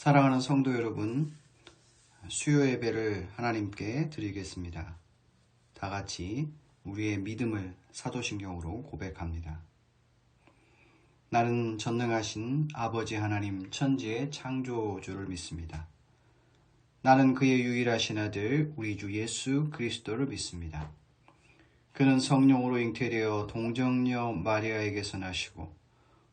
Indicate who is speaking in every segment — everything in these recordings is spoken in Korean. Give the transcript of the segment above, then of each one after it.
Speaker 1: 사랑하는 성도 여러분, 수요 예배를 하나님께 드리겠습니다. 다 같이 우리의 믿음을 사도신경으로 고백합니다. 나는 전능하신 아버지 하나님 천지의 창조주를 믿습니다. 나는 그의 유일하신 아들 우리 주 예수 그리스도를 믿습니다. 그는 성령으로 잉태되어 동정녀 마리아에게서 나시고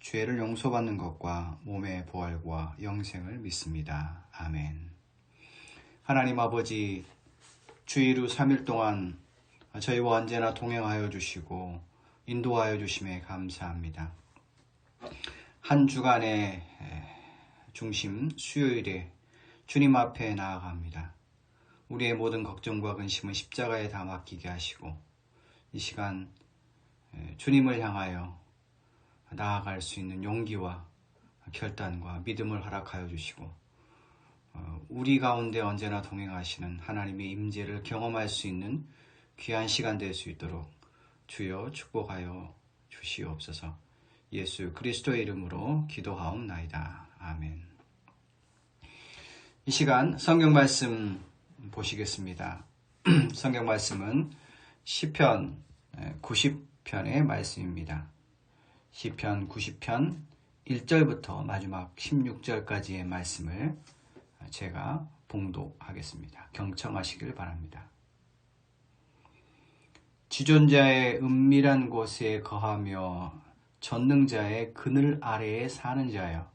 Speaker 1: 죄를 용서받는 것과 몸의 부활과 영생을 믿습니다. 아멘. 하나님 아버지, 주일 후 3일 동안 저희와 언제나 동행하여 주시고 인도하여 주심에 감사합니다. 한 주간의 중심 수요일에 주님 앞에 나아갑니다. 우리의 모든 걱정과 근심은 십자가에 다 맡기게 하시고 이 시간 주님을 향하여 나아갈 수 있는 용기와 결단과 믿음을 허락하여 주시고 어, 우리 가운데 언제나 동행하시는 하나님의 임재를 경험할 수 있는 귀한 시간 될 수 있도록 주여 축복하여 주시옵소서. 예수 그리스도의 이름으로 기도하옵나이다. 아멘. 이 시간 성경 말씀 보시겠습니다. 성경 말씀은 시편 90편의 말씀입니다. 시편 90편 1절부터 마지막 16절까지의 말씀을 제가 봉독하겠습니다. 경청하시길 바랍니다. 지존자의 은밀한 곳에 거하며 전능자의 그늘 아래에 사는 자여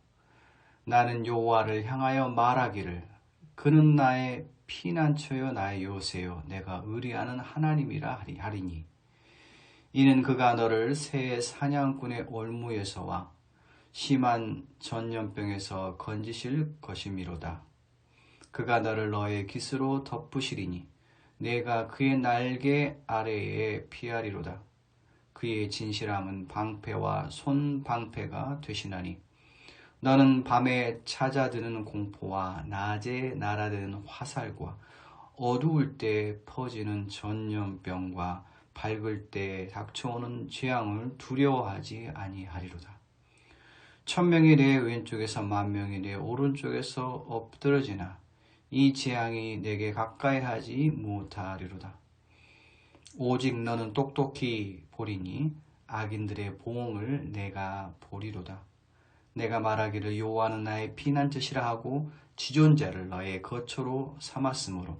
Speaker 1: 나는 여호와를 향하여 말하기를 그는 나의 피난처여 나의 요새요 내가 의리하는 하나님이라 하리니 이는 그가 너를 새 사냥꾼의 올무에서와 심한 전염병에서 건지실 것이미로다. 그가 너를 너의 깃으로 덮으시리니 내가 그의 날개 아래에 피하리로다. 그의 진실함은 방패와 손방패가 되시나니 너는 밤에 찾아드는 공포와 낮에 날아드는 화살과 어두울 때 퍼지는 전염병과 밝을 때 닥쳐오는 재앙을 두려워하지 아니하리로다. 천명이 내 왼쪽에서 만명이 내 오른쪽에서 엎드러지나 이 재앙이 내게 가까이 하지 못하리로다. 오직 너는 똑똑히 보리니 악인들의 보응을 내가 보리로다. 내가 말하기를 요호와는 나의 피난처시라 하고 지존자를 너의 거처로 삼았으므로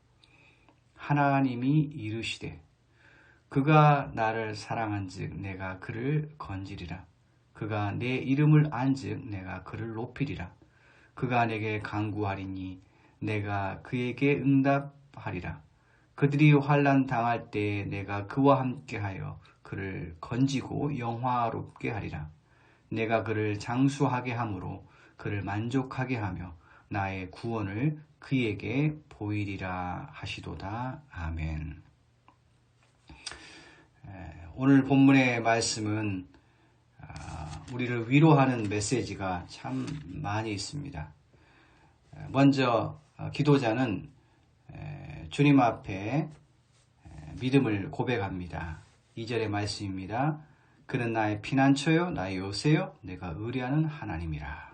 Speaker 1: 하나님이 이르시되 그가 나를 사랑한즉 내가 그를 건지리라. 그가 내 이름을 안즉 내가 그를 높이리라. 그가 내게 강구하리니 내가 그에게 응답하리라. 그들이 환란 당할 때 내가 그와 함께하여 그를 건지고 영화롭게 하리라. 내가 그를 장수하게 함으로 그를 만족하게 하며 나의 구원을 그에게 보이리라 하시도다. 아멘. 오늘 본문의 말씀은 아, 우리를 위로하는 메시지가 참 많이 있습니다. 먼저 어, 기도자는 주님 앞에 믿음을 고백합니다. 2절의 말씀입니다. 그는 나의 피난처요, 나의 요새요, 내가 의뢰하는 하나님이라.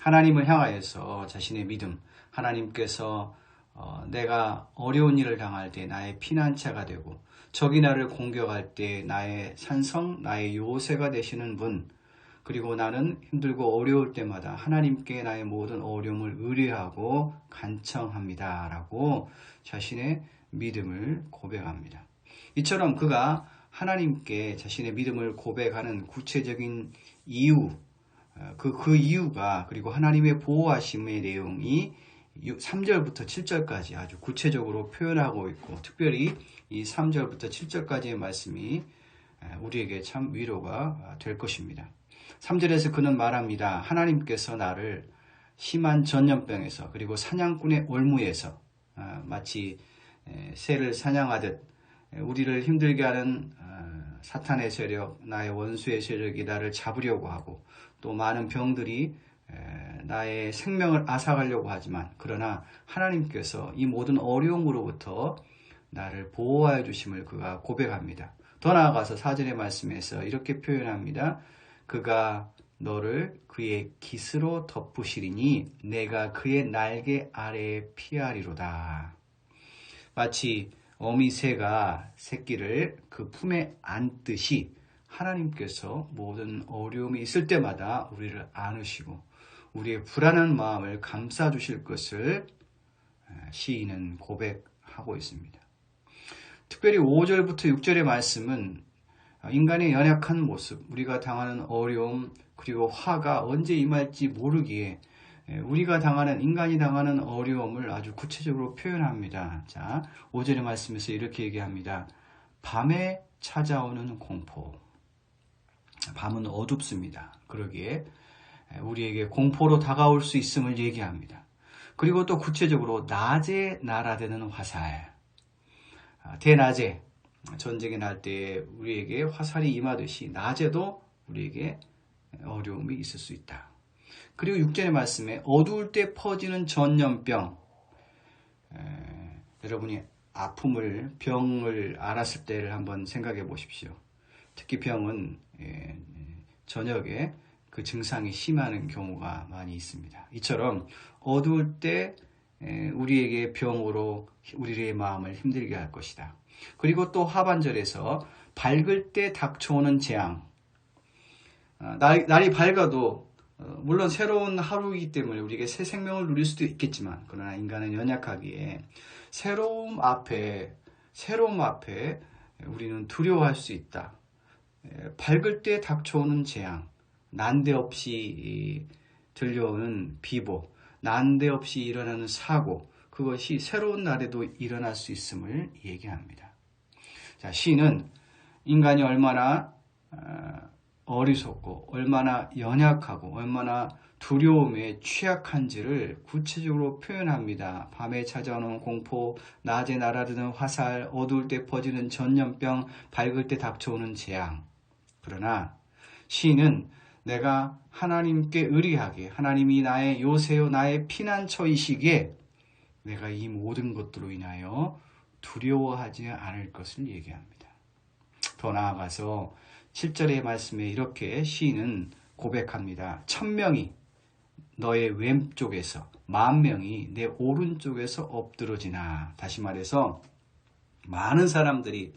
Speaker 1: 하나님을 향하여서 자신의 믿음, 하나님께서 어, 내가 어려운 일을 당할 때 나의 피난처가 되고 적이 나를 공격할 때 나의 산성, 나의 요새가 되시는 분 그리고 나는 힘들고 어려울 때마다 하나님께 나의 모든 어려움을 의뢰하고 간청합니다. 라고 자신의 믿음을 고백합니다. 이처럼 그가 하나님께 자신의 믿음을 고백하는 구체적인 이유, 어, 그, 그 이유가 그리고 하나님의 보호하심의 내용이 3절부터 7절까지 아주 구체적으로 표현하고 있고 특별히 이 3절부터 7절까지의 말씀이 우리에게 참 위로가 될 것입니다. 3절에서 그는 말합니다. 하나님께서 나를 심한 전염병에서 그리고 사냥꾼의 올무에서 아, 마치 새를 사냥하듯 우리를 힘들게 하는 아, 사탄의 세력, 나의 원수의 세력이 나를 잡으려고 하고 또 많은 병들이 나의 생명을 앗아가려고 하지만 그러나 하나님께서 이 모든 어려움으로부터 나를 보호하여 주심을 그가 고백합니다. 더 나아가서 사전의 말씀에서 이렇게 표현합니다. 그가 너를 그의 깃으로 덮으시리니 내가 그의 날개 아래에 피하리로다. 마치 어미 새가 새끼를 그 품에 안듯이 하나님께서 모든 어려움이 있을 때마다 우리를 안으시고 우리의 불안한 마음을 감싸 주실 것을 시인은 고백하고 있습니다. 특별히 5절부터 6절의 말씀은 인간의 연약한 모습, 우리가 당하는 어려움, 그리고 화가 언제 임할지 모르기에 우리가 당하는, 인간이 당하는 어려움을 아주 구체적으로 표현합니다. 자, 5절의 말씀에서 이렇게 얘기합니다. 밤에 찾아오는 공포. 밤은 어둡습니다. 그러기에 우리에게 공포로 다가올 수 있음을 얘기합니다. 그리고 또 구체적으로 낮에 날아드는 화살. 아, 대낮에 전쟁이 날 때 우리에게 화살이 임하듯이 낮에도 우리에게 어려움이 있을 수 있다. 그리고 6절의 말씀에 어두울 때 퍼지는 전염병. 에, 여러분이 아픔을 병을 알았을 때를 한번 생각해 보십시오. 특히 병은 예, 저녁에 그 증상이 심하는 경우가 많이 있습니다. 이처럼 어두울 때 우리에게 병으로 우리의 마음을 힘들게 할 것이다. 그리고 또 하반절에서 밝을 때 닥쳐오는 재앙. 아, 날, 날이 밝아도 어, 물론 새로운 하루이기 때문에 우리에게 새 생명을 누릴 수도 있겠지만 그러나 인간은 연약하기에 새로움 앞에 새로움 앞에 우리는 두려워할 수 있다. 밝을 때 닥쳐오는 재앙, 난데없이 들려오는 비보, 난데없이 일어나는 사고, 그것이 새로운 날에도 일어날 수 있음을 얘기합니다. 자, 시는 인간이 얼마나 어, 어리석고, 얼마나 연약하고, 얼마나 두려움에 취약한지를 구체적으로 표현합니다. 밤에 찾아오는 공포, 낮에 날아드는 화살, 어두울 때 퍼지는 전염병, 밝을 때 닥쳐오는 재앙. 그러나 시인은 내가 하나님께 의리하게 하나님이 나의 요새요 나의 피난처이시기에 내가 이 모든 것들로 인하여 두려워하지 않을 것을 얘기합니다. 더 나아가서 7절의 말씀에 이렇게 시인은 고백합니다. 천명이 너의 왼쪽에서 만 명이 내 오른쪽에서 엎드러지나 다시 말해서 많은 사람들이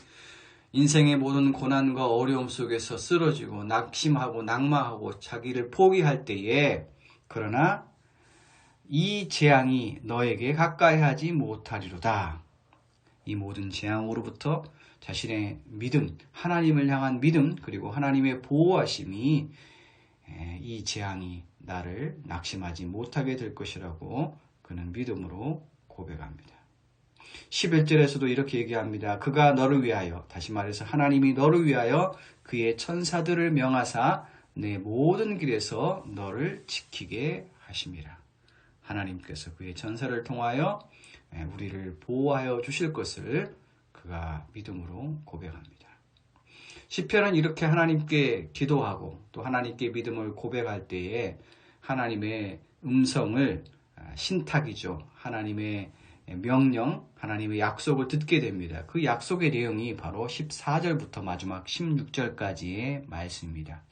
Speaker 1: 인생의 모든 고난과 어려움 속에서 쓰러지고 낙심하고 낙마하고 자기를 포기할 때에 그러나 이 재앙이 너에게 가까이 하지 못하리로다. 이 모든 재앙으로부터 자신의 믿음, 하나님을 향한 믿음, 그리고 하나님의 보호하심이 이 재앙이 나를 낙심하지 못하게 될 것이라고 그는 믿음으로 고백합니다. 11절에서도 이렇게 얘기합니다. 그가 너를 위하여, 다시 말해서 하나님이 너를 위하여 그의 천사들을 명하사 내 모든 길에서 너를 지키게 하심이라. 하나님께서 그의 천사를 통하여 우리를 보호하여 주실 것을 그가 믿음으로 고백합니다. 시편은 이렇게 하나님께 기도하고 또 하나님께 믿음을 고백할 때에 하나님의 음성을 신탁이죠. 하나님의 명령, 하나님의 약속을 듣게 됩니다. 그 약속의 내용이 바로 14절부터 마지막 16절까지의 말씀입니다.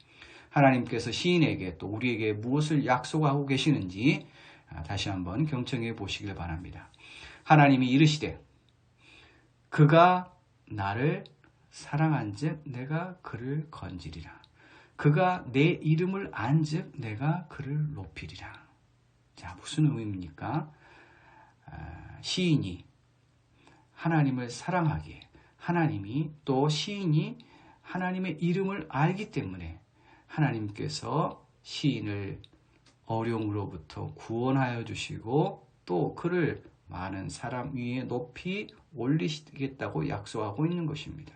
Speaker 1: 하나님께서 시인에게 또 우리에게 무엇을 약속하고 계시는지 아, 다시 한번 경청해 보시길 바랍니다. 하나님이 이르시되 그가 나를 사랑한즉 내가 그를 건지리라. 그가 내 이름을 안즉 내가 그를 높이리라. 자, 무슨 의미입니까? 아, 시인이 하나님을 사랑하기에 하나님이 또 시인이 하나님의 이름을 알기 때문에 하나님께서 시인을 어려움으로부터 구원하여 주시고 또 그를 많은 사람 위에 높이 올리시겠다고 약속하고 있는 것입니다.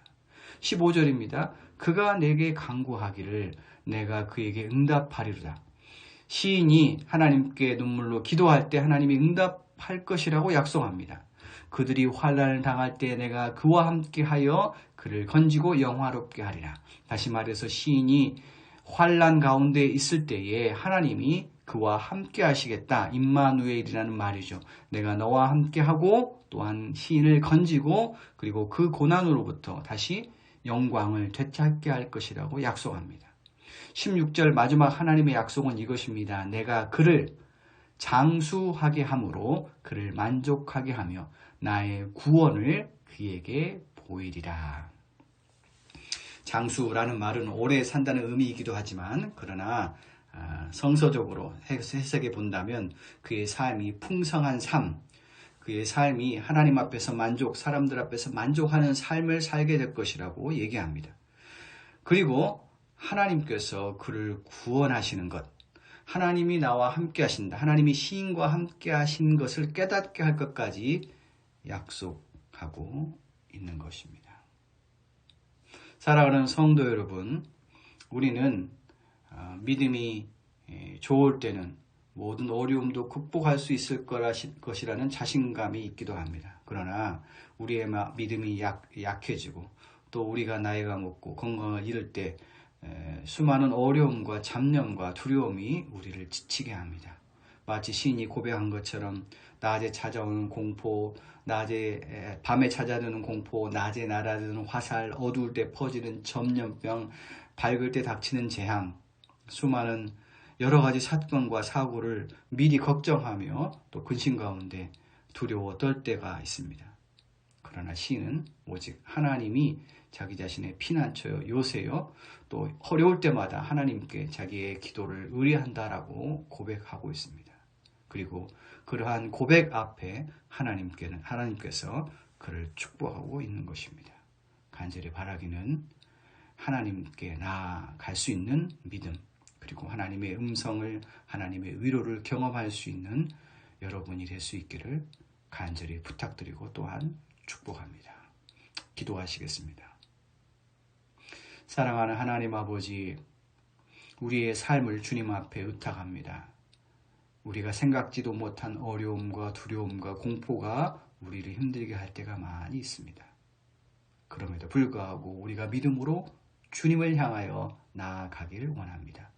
Speaker 1: 15절입니다. 그가 내게 강구하기를 내가 그에게 응답하리로다. 시인이 하나님께 눈물로 기도할 때 하나님이 응답 할 것이라고 약속합니다. 그들이 환란을 당할 때 내가 그와 함께하여 그를 건지고 영화롭게 하리라. 다시 말해서 시인이 환란 가운데 있을 때에 하나님이 그와 함께 하시겠다. 임마누엘이라는 말이죠. 내가 너와 함께 하고 또한 시인을 건지고 그리고 그 고난으로부터 다시 영광을 되찾게 할 것이라고 약속합니다. 16절 마지막 하나님의 약속은 이것입니다. 내가 그를 장수하게 함으로 그를 만족하게 하며 나의 구원을 그에게 보이리라. 장수라는 말은 오래 산다는 의미이기도 하지만 그러나 아, 성서적으로 해석해 본다면 그의 삶이 풍성한 삶, 그의 삶이 하나님 앞에서 만족, 사람들 앞에서 만족하는 삶을 살게 될 것이라고 얘기합니다. 그리고 하나님께서 그를 구원하시는 것, 하나님이 나와 함께 하신다. 하나님이 시인과 함께 하신 것을 깨닫게 할 것까지 약속하고 있는 것입니다. 사랑하는 성도 여러분, 우리는 아, 믿음이 좋을 때는 모든 어려움도 극복할 수 있을 것이라는 자신감이 있기도 합니다. 그러나 우리의 믿음이 약, 약해지고 또 우리가 나이가 먹고 건강을 잃을 때 수많은 어려움과 잡념과 두려움이 우리를 지치게 합니다. 마치 시인이 고백한 것처럼 낮에 찾아오는 공포, 낮에 밤에 찾아드는 공포, 낮에 날아드는 화살, 어두울 때 퍼지는 전염병, 밝을 때 닥치는 재앙, 수많은 여러 가지 사건과 사고를 미리 걱정하며 또 근심 가운데 두려워 떨 때가 있습니다. 그러나 시인은 오직 하나님이 자기 자신의 피난처요, 요새요, 또 어려울 때마다 하나님께 자기의 기도를 의뢰한다라고 고백하고 있습니다. 그리고 그러한 고백 앞에 하나님께는 하나님께서 그를 축복하고 있는 것입니다. 간절히 바라기는 하나님께 나아갈 수 있는 믿음, 그리고 하나님의 음성을, 하나님의 위로를 경험할 수 있는 여러분이 될 수 있기를 간절히 부탁드리고 또한 축복합니다. 기도하시겠습니다. 사랑하는 하나님 아버지, 우리의 삶을 주님 앞에 의탁합니다. 우리가 생각지도 못한 어려움과 두려움과 공포가 우리를 힘들게 할 때가 많이 있습니다. 그럼에도 불구하고 우리가 믿음으로 주님을 향하여 나아가기를 원합니다.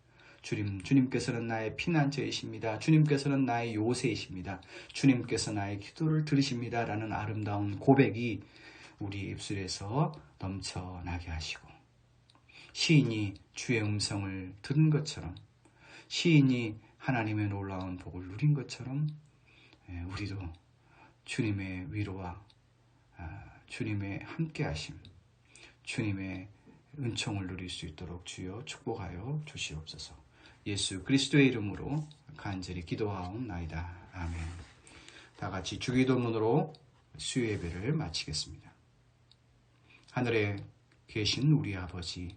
Speaker 1: 주님, 주님께서는 나의 피난처이십니다. 주님께서는 나의 요새이십니다. 주님께서 나의 기도를 들으십니다. 라는 아름다운 고백이 우리 입술에서 넘쳐나게 하시고 시인이 주의 음성을 들은 것처럼 시인이 하나님의 놀라운 복을 누린 것처럼 예, 우리도 주님의 위로와 아, 주님의 함께하심, 주님의 은총을 누릴 수 있도록 주여 축복하여 주시옵소서. 예수 그리스도의 이름으로 간절히 기도하옵나이다. 아멘. 다 같이 주기도문으로 수요 예배를 마치겠습니다. 하늘에 계신 우리 아버지,